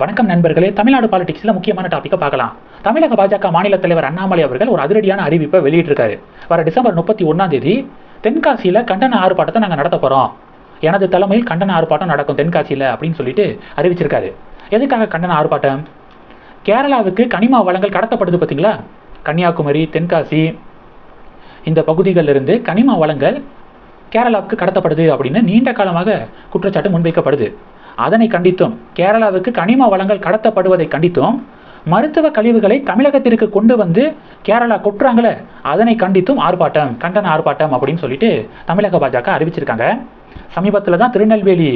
வணக்கம் நண்பர்களே தமிழ்நாடு பாலிடிக்ஸில் முக்கியமான டாப்பிக்கை பார்க்கலாம். தமிழக பாஜக மாநில தலைவர் அண்ணாமலை அவர்கள் ஒரு அதிரடியான அறிவிப்பை வெளியிட்டிருக்காரு. வர டிசம்பர் முப்பத்தி ஒன்றாம் தேதி தென்காசியில் கண்டன ஆர்ப்பாட்டத்தை நாங்கள் நடத்த போகிறோம் எனது தலைமையில் கண்டன ஆர்ப்பாட்டம் நடக்கும் தென்காசியில் அப்படின்னு சொல்லிட்டு அறிவிச்சிருக்காரு. எதுக்காக கண்டன ஆர்ப்பாட்டம்? கேரளாவுக்கு கனிமா வளங்கள் கடத்தப்படுது பார்த்தீங்களா கன்னியாகுமரி தென்காசி இந்த பகுதிகளிலிருந்து கனிம வளங்கள் கேரளாவுக்கு கடத்தப்படுது அப்படின்னு நீண்ட காலமாக குற்றச்சாட்டு முன்வைக்கப்படுது. அதனை கண்டித்தும். கேரளாவுக்கு கனிம வளங்கள் கடத்தப்படுவதை கண்டித்தும். மருத்துவ கழிவுகளை தமிழகத்திற்கு கொண்டு வந்து கேரளா கொட்டுறாங்களே அதனை கண்டித்தும் ஆர்ப்பாட்டம் கண்டன ஆர்ப்பாட்டம் அப்படின்னு சொல்லிட்டு தமிழக பாஜக அறிவிச்சிருக்காங்க. சமீபத்தில் தான் திருநெல்வேலி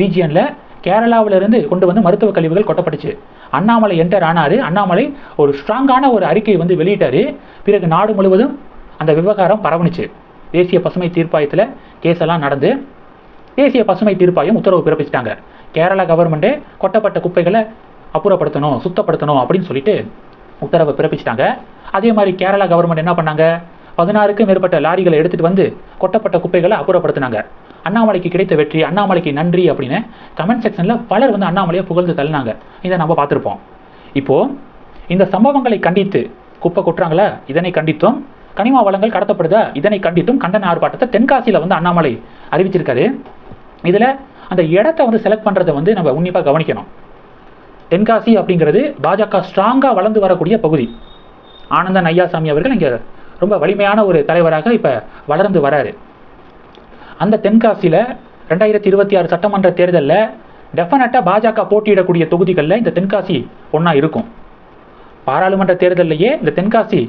ரீஜியனில் கேரளாவிலிருந்து கொண்டு வந்து மருத்துவ கழிவுகள் கொட்டப்பட்டுச்சு. அண்ணாமலை என்டர் ஆனார். அண்ணாமலை ஒரு ஸ்ட்ராங்கான ஒரு அறிக்கையை வந்து வெளியிட்டார். பிறகு நாடு முழுவதும் அந்த விவகாரம் பரவணுச்சு தேசிய பசுமை தீர்ப்பாயத்தில் கேஸெல்லாம் நடந்து தேசிய பசுமை தீர்ப்பாயம் உத்தரவு பிறப்பிச்சிட்டாங்க. கேரளா கவர்மெண்ட்டே கொட்டப்பட்ட குப்பைகளை அப்புறப்படுத்தணும் சுத்தப்படுத்தணும் அப்படின்னு சொல்லிட்டு உத்தரவை பிறப்பிச்சிட்டாங்க. அதே மாதிரி கேரளா கவர்மெண்ட் என்ன பண்ணாங்க? பதினாறுக்கும் மேற்பட்ட லாரிகளை எடுத்துகிட்டு வந்து கொட்டப்பட்ட குப்பைகளை அப்புறப்படுத்தினாங்க. அண்ணாமலைக்கு கிடைத்த வெற்றி அண்ணாமலைக்கு நன்றி அப்படின்னு கமெண்ட் செக்ஷனில் பலர் வந்து அண்ணாமலையை புகழ்ந்து தள்ளினாங்க. இதை நம்ம பார்த்துருப்போம். இப்போது இந்த சம்பவங்களை கண்டித்து குப்பை கொட்டுறாங்களா? இதனை கண்டித்தும் கனிம வளங்கள் கடத்தப்படுதா? இதனை கண்டித்தும் கண்டன ஆர்ப்பாட்டத்தை தென்காசியில் வந்து அண்ணாமலை அறிவிச்சிருக்காரு. இதில் அந்த இடத்த வந்து செலக்ட் பண்ணுறதை வந்து நம்ம உன்னிப்பாக கவனிக்கணும். தென்காசி அப்படிங்கிறது பாஜக ஸ்ட்ராங்காக வளர்ந்து வரக்கூடிய பகுதி. ஆனந்தன் ஐயாசாமி அவர்கள் இங்கே ரொம்ப வலிமையான ஒரு தலைவராக இப்போ வளர்ந்து வராரு. அந்த தென்காசியில் ரெண்டாயிரத்தி இருபத்தி ஆறு சட்டமன்ற தேர்தலில் டெஃபினட்டாக பாஜக போட்டியிடக்கூடிய தொகுதிகளில் இந்த தென்காசி ஒன்றா இருக்கும். பாராளுமன்ற தேர்தலையே இந்த தென்காசி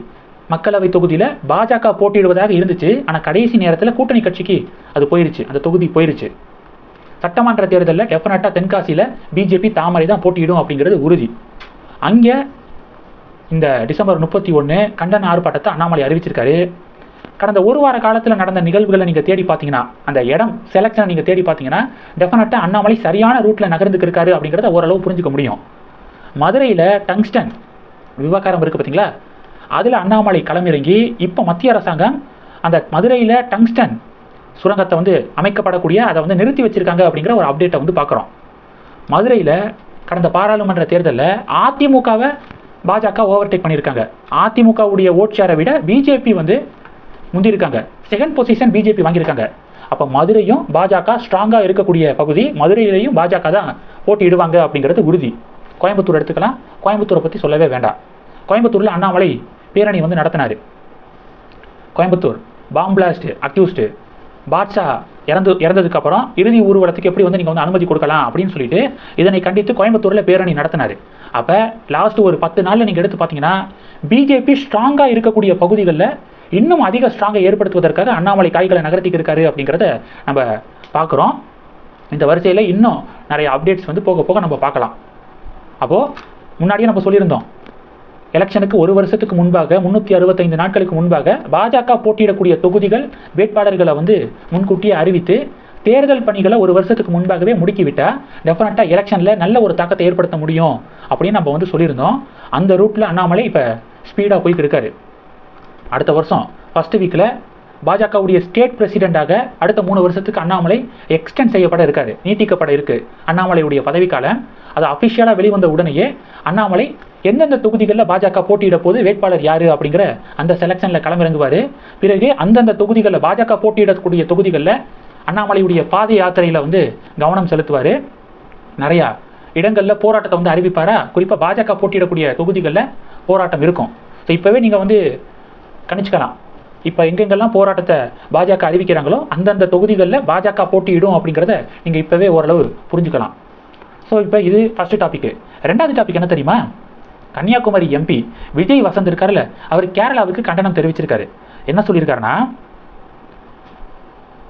மக்களவை தொகுதியில் பாஜக போட்டியிடுவதாக இருந்துச்சு. ஆனால் கடைசி நேரத்தில் கூட்டணி கட்சிக்கு அது போயிருச்சு. அந்த தொகுதி போயிருச்சு. சட்டமன்ற தேர்தலில் டெஃபினட்டாக தென்காசியில் பிஜேபி தாமரை தான் போட்டியிடும் அப்படிங்கிறது உறுதி. அங்கே இந்த டிசம்பர் முப்பத்தி ஒன்று கண்டன ஆர்ப்பாட்டத்தை அண்ணாமலை அறிவிச்சிருக்காரு. கடந்த ஒரு வார காலத்தில் நடந்த நிகழ்வுகளை நீங்கள் தேடி பார்த்தீங்கன்னா அந்த இடம் செலக்ஷனை நீங்கள் தேடி பார்த்தீங்கன்னா டெஃபினட்டாக அண்ணாமலை சரியான ரூட்டில் நகர்ந்துக்கிருக்காரு அப்படிங்கிறத ஓரளவு புரிஞ்சுக்க முடியும். மதுரையில் டங்ஸ்டன் விவகாரம் இருக்குது பார்த்தீங்களா அதில் அண்ணாமலை களமிறங்கி இப்போ மத்திய அரசாங்கம் அந்த மதுரையில் டங்ஸ்டன் சுரங்கத்தை வந்து அமைக்கப்படக்கூடிய அதை வந்து நிறுத்தி வச்சிருக்காங்க அப்படிங்கிற ஒரு அப்டேட்டை வந்து பார்க்குறோம். மதுரையில் கடந்த பாராளுமன்ற தேர்தலில் அதிமுகவை பாஜக ஓவர்டேக் பண்ணியிருக்காங்க. அதிமுகவுடைய ஓட் ஷேரை விட பிஜேபி வந்து முந்திருக்காங்க செகண்ட் பொசிஷன் பிஜேபி வாங்கியிருக்காங்க. அப்போ மதுரையும் பாஜக ஸ்ட்ராங்காக இருக்கக்கூடிய பகுதி மதுரையிலையும் பாஜக தான் போட்டியிடுவாங்க அப்படிங்கிறது உறுதி. கோயம்புத்தூர் எடுத்துக்கலாம். கோயம்புத்தூரை பற்றி சொல்லவே வேண்டாம். கோயம்புத்தூரில் அண்ணாமலை பேரணி வந்து நடத்தினார். கோயம்புத்தூர் பாம்பிளாஸ்ட் அக்யூஸ்டு பாட்ஷா இறந்து இறந்ததுக்கப்புறம் இறுதி ஊர்வலத்துக்கு எப்படி வந்து நீங்கள் வந்து அனுமதி கொடுக்கலாம் அப்படின்னு சொல்லிட்டு இதனை கண்டித்து கோயம்புத்தூரில் பேரணி நடத்தினார். அப்போ லாஸ்ட் ஒரு பத்து நாளில் நீங்கள் எடுத்து பார்த்தீங்கன்னா பிஜேபி ஸ்ட்ராங்காக இருக்கக்கூடிய பகுதிகளில் இன்னும் அதிக ஸ்ட்ராங்கை ஏற்படுத்துவதற்காக அண்ணாமலை காய்களை நகர்த்திக்கு இருக்காரு அப்படிங்கிறத நம்ம பார்க்குறோம் இந்த வரிசையில் இன்னும் நிறைய அப்டேட்ஸ் வந்து போக போக நம்ம பார்க்கலாம். அப்போது முன்னாடியே நம்ம சொல்லியிருந்தோம். எலெக்ஷனுக்கு ஒரு வருஷத்துக்கு முன்பாக முந்நூற்றி அறுபத்தைந்து நாட்களுக்கு முன்பாக பாஜக போட்டியிடக்கூடிய தொகுதிகள் வேட்பாளர்களை வந்து முன்கூட்டியே அறிவித்து தேர்தல் பணிகளை ஒரு வருஷத்துக்கு முன்பாகவே முடுக்கிவிட்டால் டெஃபினட்டாக எலெக்ஷனில் நல்ல ஒரு தாக்கத்தை ஏற்படுத்த முடியும் அப்படின்னு நம்ம வந்து சொல்லியிருந்தோம். அந்த ரூட்டில் அண்ணாமலை இப்போ ஸ்பீடாக போய்க்கு இருக்காரு. அடுத்த வருஷம் ஃபஸ்ட்டு வீக்கில் பாஜகவுடைய ஸ்டேட் பிரசிடெண்டாக அடுத்த மூணு வருஷத்துக்கு அண்ணாமலை எக்ஸ்டெண்ட் செய்யப்பட இருக்காரு நீட்டிக்கப்பட இருக்கு. அண்ணாமலையுடைய பதவிக்காலம் அது அஃபிஷியலாக வெளிவந்த உடனேயே அண்ணாமலை எந்தெந்த தொகுதிகளில் பாஜக போட்டியிட போது வேட்பாளர் யார் அப்படிங்கிற அந்த செலெக்ஷனில் களமிறங்குவார். பிறகு அந்தந்த தொகுதிகளில் பாஜக போட்டியிடக்கூடிய தொகுதிகளில் அண்ணாமலையுடைய பாத யாத்திரையில் வந்து கவனம் செலுத்துவார். நிறையா இடங்களில் போராட்டத்தை வந்து அறிவிப்பாரா? குறிப்பாக பாஜக போட்டியிடக்கூடிய தொகுதிகளில் போராட்டம் இருக்கும். ஸோ இப்போவே நீங்கள் வந்து கணிச்சுக்கலாம். இப்போ எங்கெங்கெல்லாம் போராட்டத்தை பாஜக அறிவிக்கிறாங்களோ அந்தந்த தொகுதிகளில் பாஜக போட்டியிடும் அப்படிங்கிறத நீங்கள் இப்போவே ஓரளவு புரிஞ்சுக்கலாம். ஸோ இப்போ இது ஃபஸ்ட்டு டாப்பிக்கு ரெண்டாவது டாபிக் என்ன தெரியுமா? கன்னியாகுமரி எம்பி விஜய் வசந்த் இருக்கார்ல அவர் கேரளாவுக்கு கண்டனம் தெரிவிச்சிருக்காரு. என்ன சொல்லியிருக்காருன்னா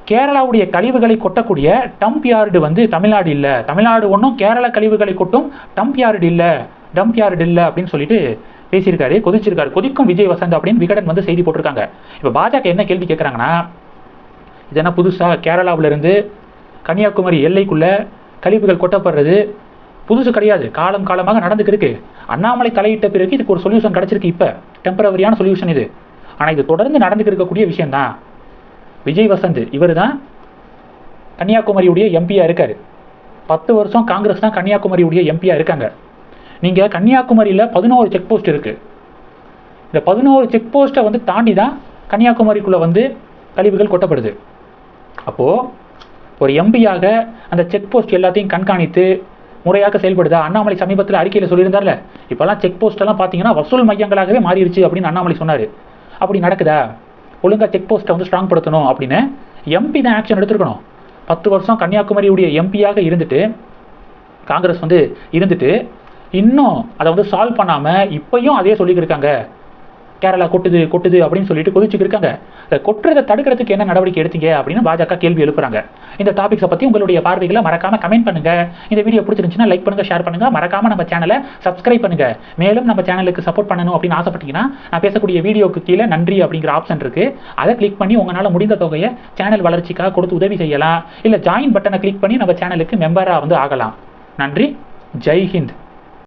கேரளாவுடைய கழிவுகளை கொட்டக்கூடிய டம்ப் யார்டு வந்து தமிழ்நாடு இல்லை. தமிழ்நாடு ஒன்றும் கேரளா கழிவுகளை கொட்டும் டம்ப் யார்டு இல்லை. டம்ப் யார்டு இல்லை அப்படின்னு சொல்லிட்டு பேசியிருக்காரு கொதிச்சிருக்காரு. கொதிக்கும் விஜய் வசந்த் அப்படின்னு விகடன் வந்து செய்தி போட்டிருக்காங்க. இப்போ பாஜக என்ன கேள்வி கேட்குறாங்கன்னா இது என்ன புதுசாக கேரளாவிலிருந்து கன்னியாகுமரி எல்லைக்குள்ளே கழிவுகள் கொட்டப்படுறது புதுசு கிடையாது. காலம் காலமாக நடந்துக்கு இருக்கு. அண்ணாமலை தலையிட்ட பிறகு இதுக்கு ஒரு சொல்யூஷன் கிடைச்சிருக்கு இப்போ. டெம்பரவரியான சொல்யூஷன் இது. ஆனால் இது தொடர்ந்து நடந்துக்கு இருக்கக்கூடிய விஷயம்தான். விஜய் வசந்த் இவர் தான் கன்னியாகுமரியுடைய எம்பியாக இருக்கார். பத்து வருஷம் காங்கிரஸ் தான் கன்னியாகுமரியுடைய எம்பியாக இருக்காங்க. நீங்கள் கன்னியாகுமரியில் பதினோரு செக் போஸ்ட் இருக்குது இந்த பதினோரு செக் போஸ்ட்டை வந்து தாண்டி தான் கன்னியாகுமரிக்குள்ளே வந்து கழிவுகள் கொட்டப்படுது. அப்போது ஒரு எம்பியாக அந்த செக் போஸ்ட் எல்லாத்தையும் கண்காணித்து முறையாக செயல்படுதா? அண்ணாமலை சமீபத்தில் அறிக்கையில் சொல்லியிருந்தார்ல. இப்போல்லாம் செக் போஸ்ட்டெல்லாம் பார்த்தீங்கன்னா வசூல் மையங்களாகவே மாறிடுச்சு அப்படின்னு அண்ணாமலை சொன்னார். அப்படி நடக்குதா? ஒழுங்கா செக் போஸ்ட்டை வந்து ஸ்ட்ராங் படுத்தணும் அப்படின்னு எம்பி தான் ஆக்ஷன் எடுத்துருக்கணும். பத்து வருஷம் கன்னியாகுமரியுடைய எம்பியாக இருந்துட்டு காங்கிரஸ் வந்து இருந்துட்டு இன்னும் அதை வந்து சால்வ் பண்ணாமல் இப்பையும் அதே சொல்லிக்கிட்டு இருக்காங்க. கேரளா கொட்டுது கொட்டுது அப்படின்னு சொல்லிட்டு கொதிச்சுட்டு இருக்காங்க. கொட்டுறதை தடுக்கிறதுக்கு என்ன நடவடிக்கை எடுத்தீங்க அப்படின்னு பாஜக கேள்வி எழுப்புறாங்க. இந்த டாபிக்ஸை பற்றி உங்களுடைய பார்வைகளை மறக்காம கமெண்ட் பண்ணுங்க. இந்த வீடியோ பிடிச்சிருந்துச்சுன்னா லைக் பண்ணுங்க ஷேர் பண்ணுங்க. மறக்காம நம்ம சேனலை சப்ஸ்கிரைப் பண்ணுங்க. மேலும் நம்ம சேனலுக்கு சப்போர்ட் பண்ணணும் அப்படின்னு ஆசைப்பட்டீங்கன்னா நான் பேசக்கூடிய வீடியோக்கு கீழே நன்றி அப்படிங்கிற ஆப்ஷன் இருக்கு. அதை கிளிக் பண்ணி உங்களால் முடிந்த தொகையை சேனல் வளர்ச்சிக்காக கொடுத்து உதவி செய்யலாம். இல்லை ஜாயின் பட்டனை கிளிக் பண்ணி நம்ம சேனலுக்கு மெம்பராக வந்து ஆகலாம். நன்றி. ஜெய் ஹிந்த்.